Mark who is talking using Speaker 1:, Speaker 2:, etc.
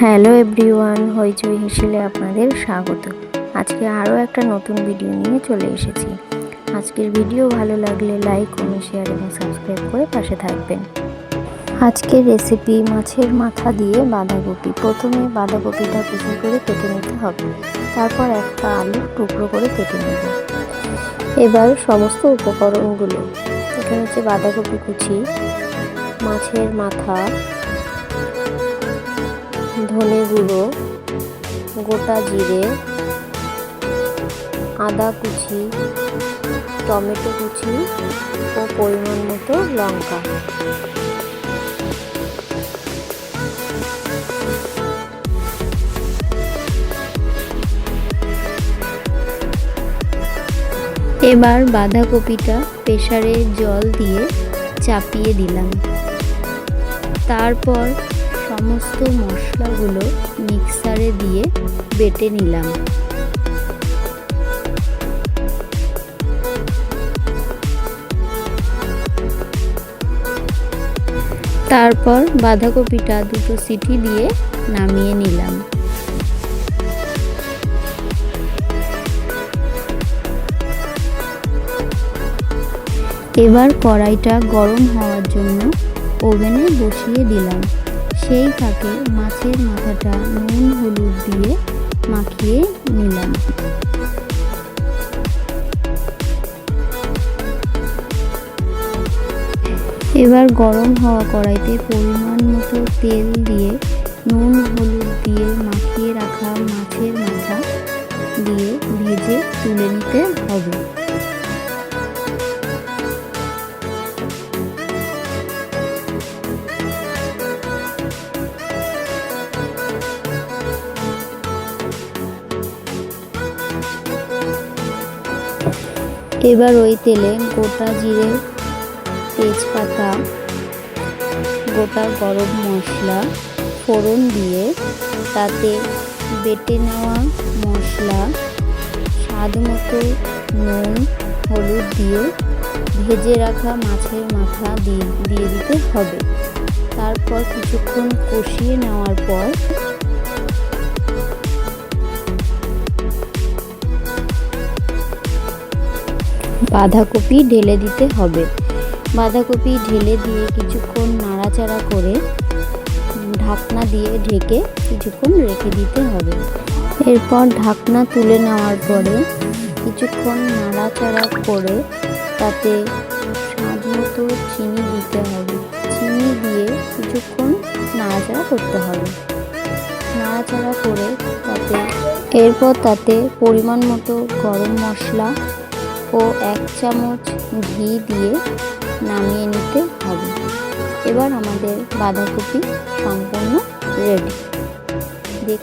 Speaker 1: Hello everyone, হইচই হেসেলে আপনাদের স্বাগত। আজকে আরও একটা নতুন ভিডিও নিয়ে চলে এসেছি। আজকের ভিডিও ভালো লাগলে লাইক, কমেন্ট, শেয়ার এবং সাবস্ক্রাইব করে পাশে থাকবেন। আজকের রেসিপি মাছের মাথা দিয়ে বাঁধাকপি। প্রথমে বাঁধাকপিটা কুচি করে কেটে নিতে হবে। তারপর একটা আলু টুকরো করে কেটে নেব। এবার সমস্ত উপকরণগুলো। এখানে হচ্ছে বাঁধাকপি কুচি, মাছের মাথা ধনে গুঁড়ো, গোটা জিরে, আদা কুচি, টমেটো কুচি ও পরিমাণ মতো লঙ্কা। এবার বাঁধাকপিটা প্রেসারে জল দিয়ে চাপিয়ে দিলাম। তারপর সমস্ত মশলাগুলো মিক্সারে দিয়ে বেটে নিলাম। তারপর বাঁধাকপিটা দুটো সিটি দিয়ে নামিয়ে নিলাম। এবার কড়াইটা গরম হওয়ার জন্য ওভেনে বসিয়ে দিলাম। সেই ফাঁকে মাছের মাথাটা নুন হলুদ দিয়ে মাখিয়ে নিলাম এবার গরম হওয়া কড়াইতে পরিমাণ মতো তেল দিয়ে নুন হলুদ দিয়ে মাখিয়ে রাখা মাছের মাথা দিয়ে ভেজে তুলে নিতে হবে। এবার ওই তেলে গোটা জিরে তেজপাতা, গোটা গরম মশলা, ফোড়ন দিয়ে তাতে বেটে নেওয়া মশলা, স্বাদ মতো নুন, হলুদ দিয়ে ভেজে রাখা মাছের মাথা দিয়ে দিয়ে দিতে হবে। তারপর কিছুক্ষণ কষিয়ে নেওয়ার পর বাঁধাকপি ঢেলে দিতে হবে। বাঁধাকপি ঢেলে দিয়ে কিছুক্ষণ নাড়াচাড়া করে ঢাকনা দিয়ে ঢেকে কিছুক্ষণ রেখে দিতে হবে। এরপর ঢাকনা তুলে নেওয়ার পরে কিছুক্ষণ নাড়াচাড়া করে তাতে স্বাদ মতো চিনি দিতে হবে। চিনি দিয়ে কিছুক্ষণ নাড়াচাড়া করতে হবে। নাড়াচাড়া করে তাতে এরপর তাতে পরিমাণ মতো গরম মশলা ও এক চামচ ঘি দিয়ে নামিয়ে নিতে হবে। এবার আমাদের বাঁধাকপি সম্পূর্ণ রেডি দেখ